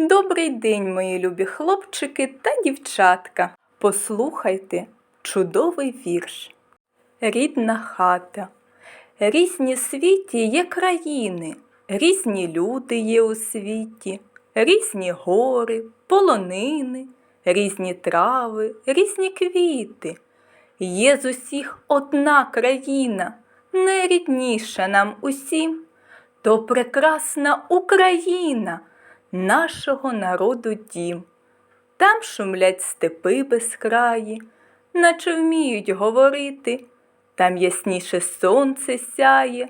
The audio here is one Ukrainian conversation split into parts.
Добрий день, мої любі хлопчики та дівчатка. Послухайте чудовий вірш. Рідна хата. Різні світі є країни, різні люди є у світі, різні гори, полонини, різні трави, різні квіти. Є з усіх одна країна, найрідніша нам усім, то прекрасна Україна, нашого народу дім. Там шумлять степи безкраї, наче вміють говорити, там ясніше сонце сяє,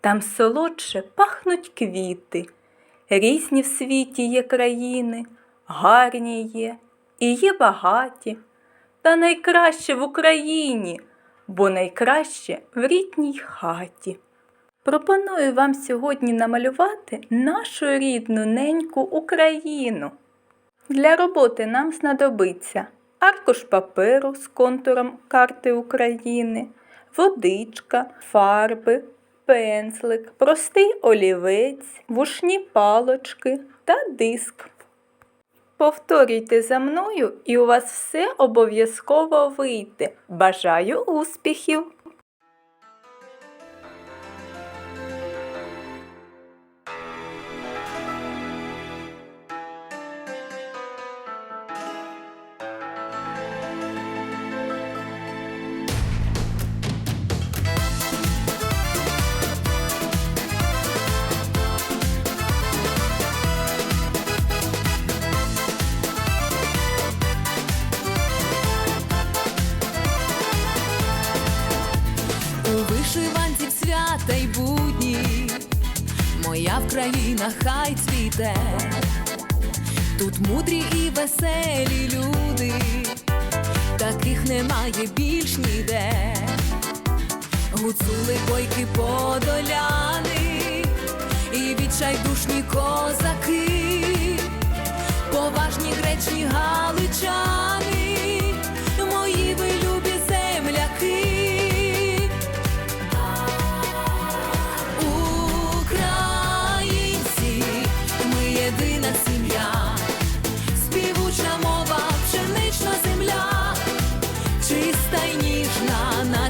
там солодше пахнуть квіти. Різні в світі є країни, гарні є і є багаті, та найкраще в Україні, бо найкраще в рідній хаті. Пропоную вам сьогодні намалювати нашу рідну неньку Україну. Для роботи нам знадобиться аркуш паперу з контуром карти України, водичка, фарби, пензлик, простий олівець, вушні палочки та диск. Повторюйте за мною, і у вас все обов'язково вийде. Бажаю успіхів! Свята й будні, моя Вкраїна хай цвіте, тут мудрі і веселі люди, таких немає більш ніде. Гуцули бойки подоляни, і відчайдушні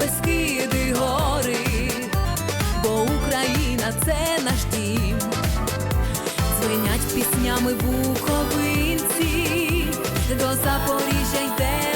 Бескиди, гори, бо Україна це наш дім. звинять піснями буковинці, до Запоріжжя йде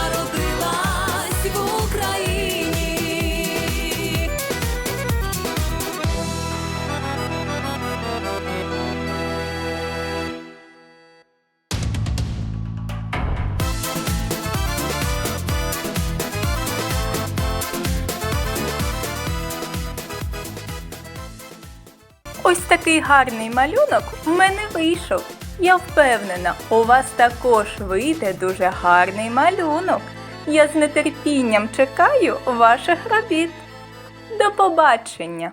Ось такий гарний малюнок в мене вийшов. Я впевнена, у вас також вийде дуже гарний малюнок. Я з нетерпінням чекаю ваших робіт. До побачення!